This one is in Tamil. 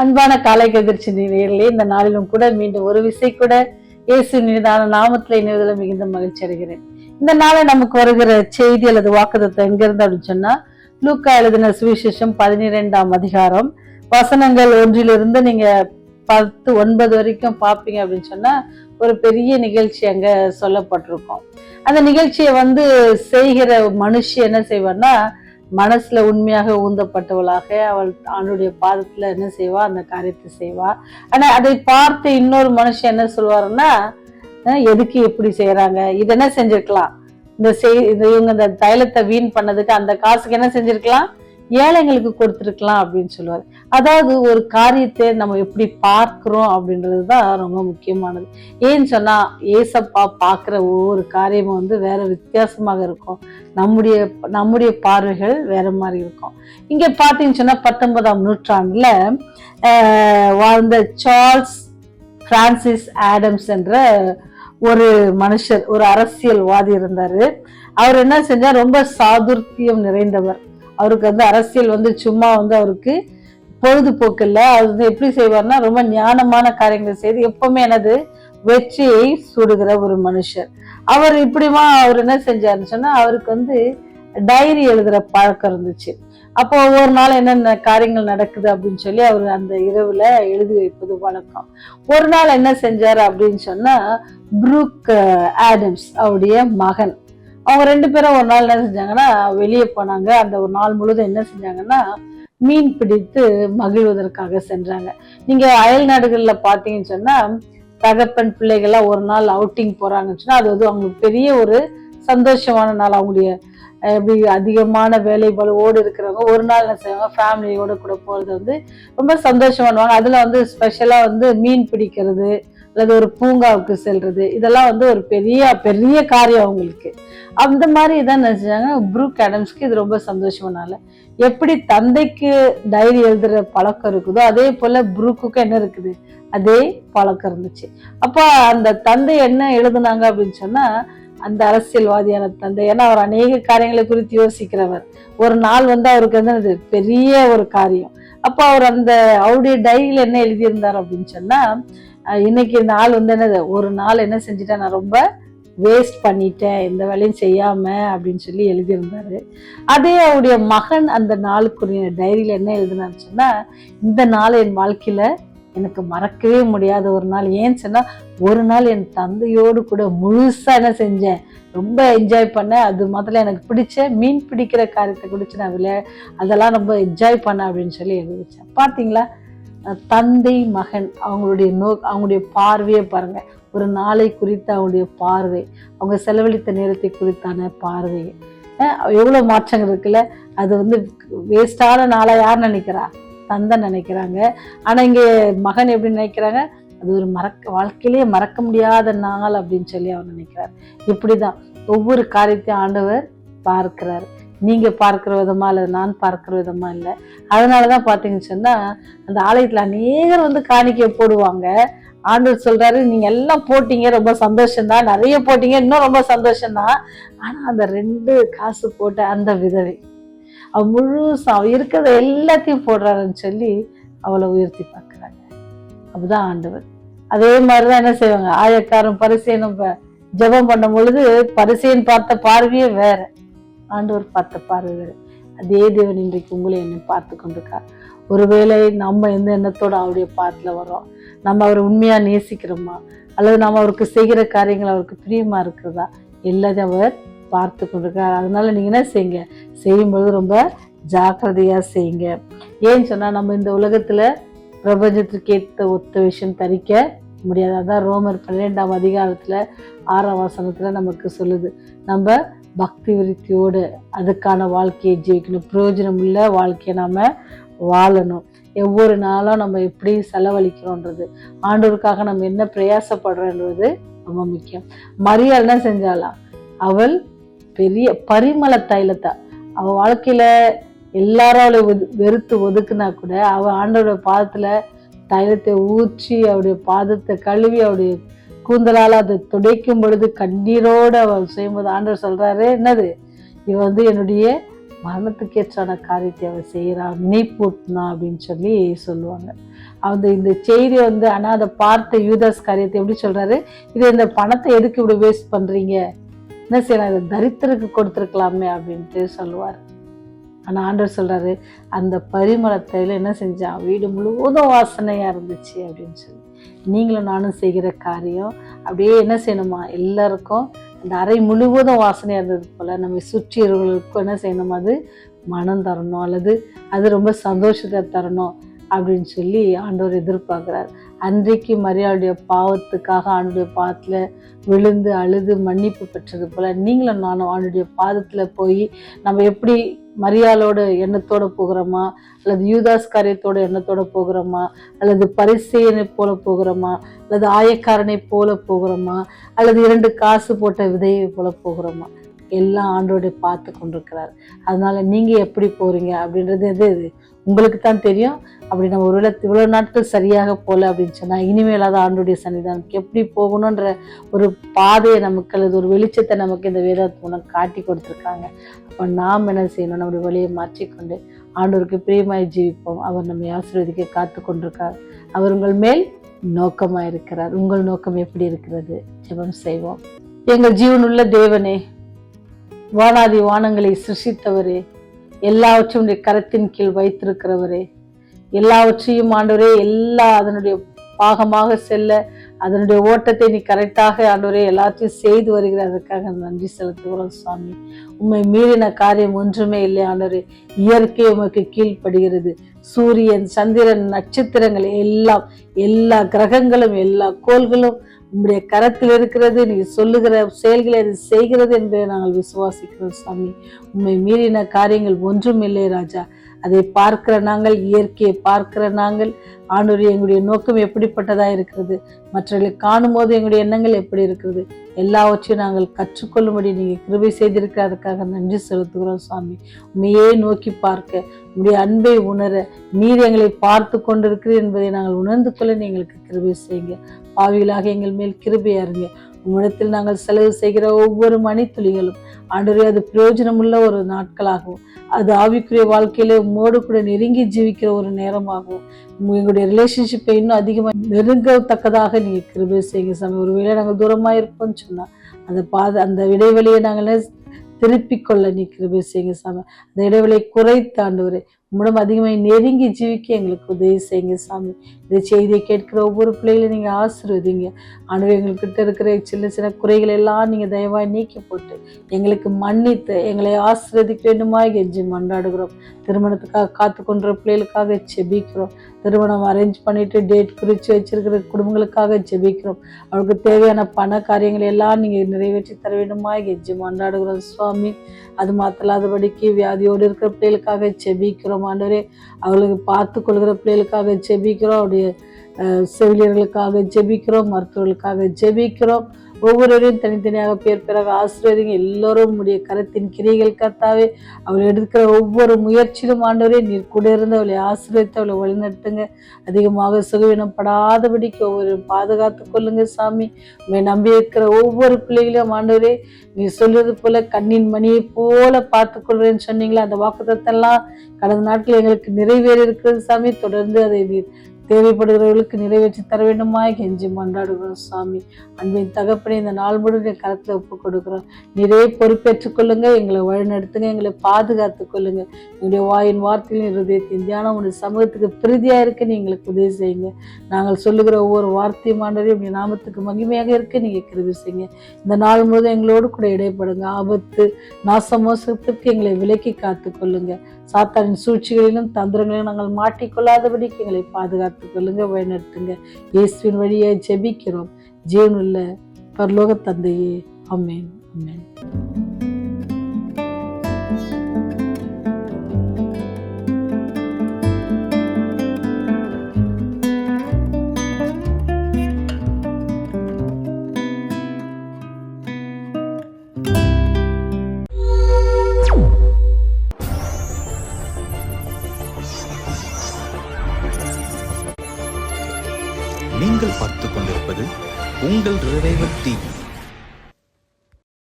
அன்பான காலை கதிர்ச்சி நேர்களே இந்த நாளிலும் கூட மீண்டும் ஒரு விசை கூட இயேசு மீதான நாமத்துல இணைவதில் மிகுந்த மகிழ்ச்சி அடைகிறேன். இந்த நாளை நமக்கு வருகிற செய்தி அல்லது வாக்குதத்தை எங்கிருந்து அப்படின்னு சொன்னா லூக்கா எழுதின சுவிசேஷம் பதினிரெண்டாம் அதிகாரம் வசனங்கள் ஒன்றிலிருந்து நீங்க பத்து ஒன்பது வரைக்கும் பார்ப்பீங்க அப்படின்னு சொன்னா ஒரு பெரிய நிகழ்ச்சி அங்க சொல்லப்பட்டிருக்கும். அந்த நிகழ்ச்சியை வந்து செய்கிற மனுஷன் என்ன செய்வான்னா மனசில் உண்மையாக ஊந்தப்பட்டவளாக அவள் அவனுடைய பாதத்தில் என்ன செய்வா? அந்த காரியத்தை செய்வா. ஆனால் அதை பார்த்து இன்னொரு மனுஷன் என்ன சொல்லுவாருன்னா எதுக்கு எப்படி செய்கிறாங்க இது என்ன செஞ்சிருக்கலாம்? இந்த செய் இந்த இவங்க இந்த தைலத்தை வீண் பண்ணதுக்கு அந்த காசுக்கு என்ன செஞ்சிருக்கலாம்? ஏழைங்களுக்கு கொடுத்துருக்கலாம் அப்படின்னு சொல்லுவார். அதாவது ஒரு காரியத்தை நம்ம எப்படி பார்க்குறோம் அப்படின்றது தான் ரொம்ப முக்கியமானது. ஏன்னு சொன்னால் ஏசப்பா பார்க்குற ஒவ்வொரு காரியமும் வந்து வேற வித்தியாசமாக இருக்கும். நம்முடைய நம்முடைய பார்வைகள் வேற மாதிரி இருக்கும். இங்கே பார்த்தீங்கன்னு சொன்னால் பத்தொன்பதாம் நூற்றாண்டில் வாழ்ந்த சார்ல்ஸ் பிரான்சிஸ் ஆடம்ஸ் என்ற ஒரு மனுஷர் ஒரு அரசியல்வாதி இருந்தார். அவர் என்ன செஞ்சார்? ரொம்ப சாதுர்த்தியம் நிறைந்தவர். அவருக்கு வந்து அரசியல் வந்து சும்மா வந்து அவருக்கு பொழுதுபோக்கு இல்லை வந்து எப்படி செய்வார்னா ரொம்ப ஞானமான காரியங்களை செய்து எப்பவுமே எனது வெற்றியை சுடுகிற ஒரு மனுஷர். அவர் இப்படிமா அவர் என்ன செஞ்சாருன்னு சொன்னா அவருக்கு வந்து டைரி எழுதுற பழக்கம் இருந்துச்சு. அப்போ ஒவ்வொரு நாள் என்னென்ன காரியங்கள் நடக்குது அப்படின்னு சொல்லி அவர் அந்த இரவுல எழுதி வைப்பது வழக்கம். ஒரு நாள் என்ன செஞ்சார் அப்படின்னு சொன்னா புரூக் ஆடம்ஸ் அவருடைய மகன். அவங்க ரெண்டு பேரும் ஒரு நாள் என்ன செஞ்சாங்கன்னா வெளியே போனாங்க. அந்த ஒரு நாள் முழுதும் என்ன செஞ்சாங்கன்னா மீன் பிடித்து மகிழ்வதற்காக சென்றாங்க. நீங்க அயல் நாடுகளில் பார்த்தீங்கன்னு சொன்னா தகப்பன் பிள்ளைகள்லாம் ஒரு நாள் அவுட்டிங் போறாங்கன்னு சொன்னா அது வந்து அவங்களுக்கு பெரிய ஒரு சந்தோஷமான நாள். அவங்களுடைய எப்படி அதிகமான வேலை இருக்கிறவங்க ஒரு நாள் என்ன செய்வாங்க ஃபேமிலியோட கூட போகிறது வந்து ரொம்ப சந்தோஷம் பண்ணுவாங்க அதில் வந்து ஸ்பெஷலாக வந்து மீன் பிடிக்கிறது அல்லது ஒரு பூங்காவுக்கு செல்றது இதெல்லாம் வந்து ஒரு பெரிய பெரிய காரியம் அவங்களுக்கு. அந்த மாதிரி இதான் நினச்சாங்க ப்ரூக் ஆடம்ஸ்க்கு இது ரொம்ப சந்தோஷமானால. எப்படி தந்தைக்கு டைரி எழுதுகிற பழக்கம் இருக்குதோ அதே போல் புரூக்குக்கு என்ன இருக்குது? அதே பழக்கம் இருந்துச்சு. அப்போ அந்த தந்தை என்ன எழுதுனாங்க அப்படின்னு சொன்னால் அந்த அரசியல்வாதியான தந்தை ஏன்னா அவர் அநேக காரியங்களை குறித்து யோசிக்கிறவர். ஒரு நாள் வந்து அவருக்கு வந்து அது பெரிய ஒரு காரியம். அப்போ அவர் அந்த அவருடைய டைரியில் என்ன எழுதியிருந்தார் அப்படின்னு சொன்னால் இன்னைக்கு இந்த நாள் வந்து என்னது ஒரு நாள் என்ன செஞ்சுட்டேன் நான் ரொம்ப வேஸ்ட் பண்ணிட்டேன் எந்த வேலையும் செய்யாம அப்படின்னு சொல்லி எழுதியிருந்தாரு. அதே அவருடைய மகன் அந்த நாளுக்குரிய டைரியில் என்ன எழுதினான்னு சொன்னால் இந்த நாள் என் வாழ்க்கையில எனக்கு மறக்கவே முடியாத ஒரு நாள். ஏன்னு சொன்னால் ஒரு நாள் என் தந்தையோடு கூட முழுசாக என்ன செஞ்சேன். ரொம்ப என்ஜாய் பண்ணேன். அது முதல்ல எனக்கு பிடிச்ச மீன் பிடிக்கிற காரியத்தை குடிச்சு நான் விளையா அதெல்லாம் ரொம்ப என்ஜாய் பண்ணேன் அப்படின்னு சொல்லி எழுதி வச்சேன். பார்த்தீங்களா? தந்தை மகன் அவங்களுடைய நோ அவங்களுடைய பார்வையை பாருங்கள் ஒரு நாளை குறித்த அவங்களுடைய பார்வை. அவங்க செலவழித்த நேரத்தை குறித்தான பார்வை. எவ்வளோ மாற்றங்கள் இருக்குல்ல? அது வந்து வேஸ்டான நாளாக யார் நினைக்கிறா? தந்தை நினைக்கிறாங்க. ஆனால் இங்கே மகன் எப்படி நினைக்கிறாங்க? அது ஒரு மறக்க வாழ்க்கையிலேயே மறக்க முடியாத நாள் அப்படின்னு சொல்லி அவர் நினைக்கிறார். இப்படிதான். ஒவ்வொரு காரியத்தையும் ஆண்டவர் பார்க்கிறார். நீங்கள் பார்க்கிற விதமா இல்லை நான் பார்க்கிற விதமா இல்லை. அதனாலதான் பார்த்தீங்கன்னு சொன்னால் அந்த ஆலயத்தில் அநேகர் வந்து காணிக்கை போடுவாங்க. ஆண்டவர் சொல்கிறாரு நீங்கள் எல்லாம் போட்டீங்க ரொம்ப சந்தோஷம்தான். நிறைய போட்டீங்க இன்னும் ரொம்ப சந்தோஷம்தான். ஆனால் அந்த ரெண்டு காசு போட்ட அந்த விதவை அவ முழுசா அவ இருக்கிறத எல்லாத்தையும் போடுறாருன்னு சொல்லி அவளை உயர்த்தி பார்க்குறாங்க. அப்படிதான் ஆண்டவர். அதே மாதிரிதான் என்ன செய்வாங்க? ஆயக்காரன் பரிசேனும் ஜபம் ஜெபம் பண்ணும் பொழுது பரிசையன் பார்த்த பார்வையே வேற. ஆண்டவர் பார்த்த பார்வைகள். அதே தேவன் இன்றைக்கு உங்களை என்னை பார்த்து கொண்டிருக்கார். ஒருவேளை நம்ம எந்த எண்ணத்தோடு அவருடைய பாத்தில் வரோம் நம்ம அவரை உண்மையாக நேசிக்கிறோமா? அல்லது நம்ம அவருக்கு செய்கிற காரியங்கள் அவருக்கு பிரியமாக இருக்கிறதா? எல்லாத்தையும் அவர் பார்த்து கொண்டிருக்கார். அதனால நீங்கள் என்ன செய்யுங்க? செய்யும்பொழுது ரொம்ப ஜாக்கிரதையாக செய்யுங்க. ஏன்னு சொன்னால் நம்ம இந்த உலகத்தில் பிரபஞ்சத்திற்கு ஏற்ற ஒத்த விஷயம் தரிக்க முடியாது. அதான் ரோமர் பன்னிரெண்டாம் அதிகாரத்தில் ஆறாம் வசனத்தில் நமக்கு சொல்லுது. நம்ம பக்தி விருத்தியோடு அதுக்கான வாழ்க்கையை ஜீவிக்கணும் பிரயோஜனம் உள்ள வாழ்க்கையை நாம வாழணும். ஒவ்வொரு நாளும் நம்ம எப்படி செலவழிக்கிறோன்றது ஆண்டவருக்காக நம்ம என்ன பிரயாசப்படுறோன்றது ரொம்ப முக்கியம். மரியாள் என்ன செஞ்சாலாம் அவள் பெரிய பரிமள தைலத்தை. அவள் வாழ்க்கையில எல்லாரும் அவளை வெறுத்து ஒதுக்குனா கூட அவள் ஆண்டோட பாதத்துல தைலத்தை ஊற்றி அவருடைய பாதத்தை கழுவி அவருடைய கூந்தலால் அதை துடைக்கும் பொழுது கண்ணீரோடு அவர் செய்யும்போது ஆண்டவர் சொல்கிறாரு என்னது? இவன் வந்து என்னுடைய மரணத்துக்கேற்றான காரியத்தை அவன் செய்கிறான் நினைப்பூட்டினா அப்படின்னு சொல்லி சொல்லுவாங்க. அந்த இந்த செய்தியை வந்து ஆனால் அதை பார்த்த யூதாஸ் காரியத்தை எப்படி சொல்கிறாரு இது இந்த பணத்தை எதுக்கு இப்படி வேஸ்ட் பண்ணுறீங்க என்ன செய்யலாம் இதை தரித்திரக்கு கொடுத்துருக்கலாமே அப்படின்ட்டு சொல்லுவார். ஆனால் ஆண்டவர் சொல்கிறாரு அந்த பரிமளத்தையில் என்ன செஞ்சான்? வீடு முழுவதும் வாசனையாக இருந்துச்சு அப்படின்னு சொல்லி. நீங்களும் நானும் செய்கிற காரியம். அப்படியே என்ன செய்யணுமா? எல்லாருக்கும் அந்த அறை முழுவதும் வாசனையாக இருந்தது போல் நம்மை சுற்றியவர்களுக்கும் என்ன செய்யணும்? அது மனம் தரணும் அல்லது அது ரொம்ப சந்தோஷத்தை தரணும் அப்படின்னு சொல்லி ஆண்டவர் எதிர்பார்க்குறார். அன்றைக்கு மரியாளுடைய பாவத்துக்காக ஆண்டுடைய பாதத்தில் விழுந்து அழுது மன்னிப்பு பெற்றது போல் நீங்களும் நானும் ஆண்டுடைய பாதத்தில் போய் நம்ம எப்படி மரியாளோட எண்ணத்தோட போகிறோமா? அல்லது யூதாஸ் காரியத்தோட எண்ணத்தோட போகிறோமா? அல்லது பரிசெயனை போல போகிறோமா? அல்லது ஆயக்காரனை போல போகிறோமா? அல்லது இரண்டு காசு போட்ட விதையை போல போகிறோமா? எல்லாம் ஆண்டோட பார்த்து கொண்டிருக்கிறார். அதனால நீங்கள் எப்படி போகிறீங்க அப்படின்றது எது இது உங்களுக்கு தான் தெரியும். அப்படி நம்ம ஒருவேளை இவ்வளோ நாட்கள் சரியாக போகல அப்படின்னு சொன்னால் இனிமேலாத ஆண்டுடைய சன்னிதானத்துக்கு எப்படி போகணுன்ற ஒரு பாதையை நமக்கு அல்லது ஒரு வெளிச்சத்தை நமக்கு இந்த வேதத்து மூலம் காட்டி கொடுத்துருக்காங்க. அப்போ நாம் என்ன செய்யணும்? நம்முடைய வழியை மாற்றிக்கொண்டு ஆண்டோருக்கு பிரியமாய் ஜீவிப்போம். அவர் நம்மை ஆசீர்வதிக்க காத்து கொண்டிருக்கார். அவர் உங்கள் மேல் நோக்கமாக இருக்கிறார் உங்கள் நோக்கம் எப்படி இருக்கிறது? ஜெபம் செய்வோம். எங்கள் ஜீவனுள்ள தேவனே வானாதி வானங்களை சிருஷித்தவரே. எல்லாவற்றையும் உடைய கரத்தின் கீழ் வைத்திருக்கிறவரே. எல்லாவற்றையும் ஆண்டவரே எல்லா அதனுடைய பாகமாக செல்ல அதனுடைய ஓட்டத்தை நீ கரெக்டாக ஆண்டவரே எல்லாத்தையும் செய்து வருகிற அதற்காக நன்றி செலுத்துகிறோம் சுவாமி. உண்மை மீறின காரியம் ஒன்றுமே இல்லை ஆண்டவரே. இயற்கை உமக்கு கீழ்ப்படுகிறது. சூரியன் சந்திரன் நட்சத்திரங்கள் எல்லாம் எல்லா கிரகங்களும் எல்லா கோள்களும் உங்களுடைய கரத்தில் இருக்கிறது நீ சொல்லுகிற செயல்களை அது செய்கிறது என்பதை நாங்கள் விசுவாசிக்கிறோம் சாமி. உண்மை மீறின காரியங்கள் ஒன்றும் இல்லை ராஜா. அதை பார்க்கிற நாங்கள் இயற்கையை பார்க்கிற நாங்கள். ஆண்டோர் எங்களுடைய நோக்கம் எப்படிப்பட்டதாக இருக்கிறது? மற்றவர்களை காணும் போது எங்களுடைய எண்ணங்கள் எப்படி இருக்கிறது? எல்லாவற்றையும் நாங்கள் கற்றுக்கொள்ளும்படி நீங்கள் கிருபை செய்திருக்க அதுக்காக நன்றி செலுத்துகிறோம் சுவாமி உண்மையே நோக்கி பார்க்க உங்களுடைய அன்பை உணர நீர் எங்களை பார்த்து கொண்டிருக்கிறீர் என்பதை நாங்கள் உணர்ந்து கொள்ள எங்களுக்கு கிருபை செய்யுங்க. பாவிகளாக எங்கள் மேல் கிருபையாருங்க உம்மிடத்தில் நாங்கள் செலவு செய்கிற ஒவ்வொரு மணித்துளிகளும் ஆண்டவரே அது பிரயோஜனமுள்ள ஒரு நாட்களாகவும் அது ஆவிக்குரிய வாழ்க்கையில உம்மோடு கூட நெருங்கி ஜீவிக்கிற ஒரு நேரமாகவும் எங்களுடைய ரிலேஷன்ஷிப்பை இன்னும் அதிகமாக நெருங்கத்தக்கதாக நீங்கள் கிருபை செய்யுங்க சாமி. ஒருவேளை நாங்கள் தூரமாக இருப்போம்னு சொன்னால் அந்த பாத அந்த இடைவெளியை நாங்கள் திருப்பிக் கொள்ள நீ கிருபை செய்யுங்க சாமி. அந்த இடைவெளியை குறைத்தாண்டு உம்மிடம் அதிகமாக நெருங்கி ஜீவிக்க எங்களுக்கு உதவி செய்யுங்க சாமி. இந்த செய்தியை கேட்கிற ஒவ்வொரு பிள்ளைகளையும் நீங்கள் ஆசீர்வதிங்க. ஆனால் எங்கள்கிட்ட இருக்கிற சின்ன சின்ன குறைகள் எல்லாம் நீங்கள் தயவாக நீக்கி போட்டு எங்களுக்கு மன்னித்து எங்களை ஆசிர்வதிக்க வேண்டுமா கெஞ்சி மன்றாடுகிறோம். திருமணத்துக்காக காத்து கொண்ட பிள்ளைகளுக்காக செபிக்கிறோம் திருமணம் அரேஞ்ச் பண்ணிவிட்டு டேட் குறித்து வச்சுருக்கிற குடும்பங்களுக்காக ஜெபிக்கிறோம். அவளுக்கு தேவையான பண காரியங்களை எல்லாம் நீங்கள் நிறைவேற்றி தர வேண்டுமா கெஞ்சி மன்றாடுகிறோம் சுவாமி. அது மாத்தலாதபடிக்கு வியாதியோடு இருக்கிற பிள்ளைகளுக்காக செபிக்கிறோம் ஆண்டவரே அவளுக்கு பார்த்து கொள்கிற பிள்ளைகளுக்காக ஜெபிக்கிறோம். அவருடைய செவிலியர்களுக்காக ஜெபிக்கிறோம் மருத்துவர்களுக்காக ஜெபிக்கிறோம். ஒவ்வொருவரையும் தனித்தனியாக பேர் பிறகு ஆசிரியரிங்க எல்லோரும் உடைய கரத்தின் கிரிகள் கர்த்தாவே அவள் எடுக்கிற ஒவ்வொரு முயற்சியிலும் ஆண்டவரே நீர் கூட இருந்து அவளை ஆசிரியத்தை அவளை வழிநடத்துங்க. அதிகமாக சுகவீனப்படாதபடிக்கு ஒவ்வொரு பாதுகாத்து கொள்ளுங்க சாமி. உண்மை நம்பி இருக்கிற ஒவ்வொரு பிள்ளைகளையும் ஆண்டவரே நீ சொல்றது போல கண்ணின் மணியை போல பார்த்து கொள்வேன்னு சொன்னீங்களா? அந்த வாக்குத்தத்தெல்லாம் கடந்த நாட்கள் எங்களுக்கு நிறைவேறி இருக்கிறது சாமி. தொடர்ந்து அதை நீர் தேவைப்படுகிறவர்களுக்கு நிறைவேற்றி தர வேண்டுமாய் கெஞ்சி மன்றாடுகிறோம் சாமி. அன்பின் தகப்பனை இந்த நாள் முழுவதும் கருத்தில் ஒப்பு கொடுக்குறோம். நிறைய பொறுப்பேற்றுக் கொள்ளுங்க எங்களை வழிநடத்துங்க எங்களை பாதுகாத்து கொள்ளுங்க எங்களுடைய வாயின் வார்த்தையின் இருதயத்தின் தியானம் உங்களுடைய சமூகத்துக்கு பிரீதியாக இருக்க எங்களுக்கு உதவி செய்யுங்க. நாங்கள் சொல்லுகிற ஒவ்வொரு வார்த்தையும் ஆண்டவரையும் உடைய நாமத்துக்கு மகிமையாக இருக்க நீங்கள் கிருவி செய்யுங்க. இந்த நாள் முழுவதும் எங்களோடு கூட இடைப்படுங்க. ஆபத்து நாசமோசத்திற்கு எங்களை விலக்கி காத்து கொள்ளுங்க. சாத்தானின் சூழ்ச்சிகளிலும் தந்திரங்களிலும் நாங்கள் மாட்டிக்கொள்ளாதபடிக்கு எங்களை பாதுகாத்துக் கொள்ளுங்க வழிநடத்துங்க. இயேசுவின் வழியை ஜெபிக்கிறோம். ஜீவனுள்ள பரலோக தந்தையே. Amen amen